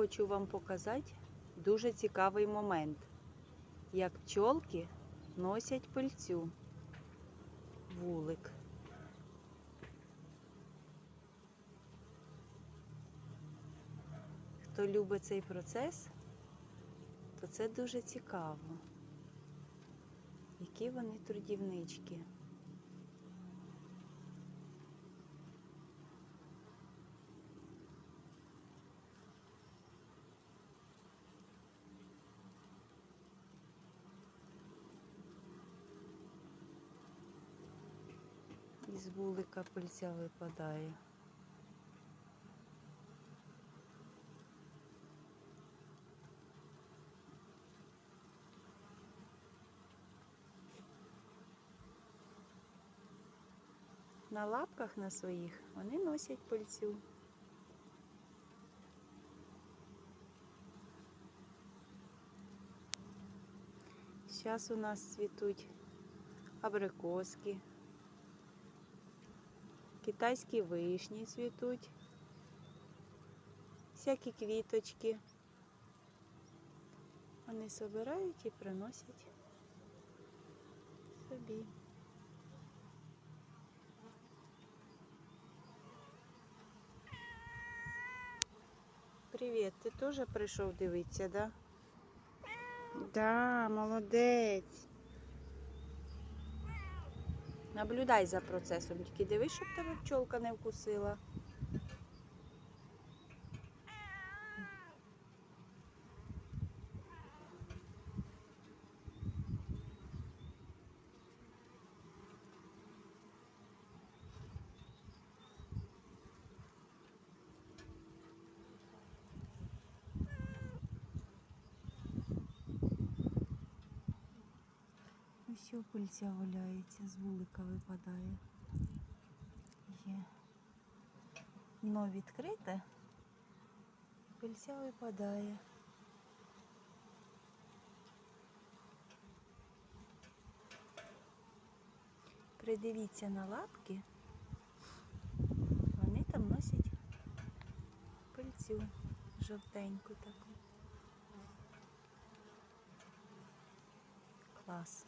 хочу вам показати дуже цікавий момент, як пчолки носять пильцю. Вулик. Хто любить цей процес, то це дуже цікаво. Які вони трудівнички. Із вулика пильця випадає. На лапках на своїх вони носять пильцю. Зараз у нас цвітуть абрикоски, китайські вишні цвітуть, всякі квіточки. Вони збирають і приносять собі. Привіт, ти теж прийшов дивитися, да? Да, молодець. Наблюдай за процесом, тільки дивись, щоб тебе пчолка не вкусила. Ось пильця валяється, з вулика випадає. Є. Дно відкрите, пильця випадає. Придивіться на лапки, вони там носять пильцю жовтеньку таку. Клас.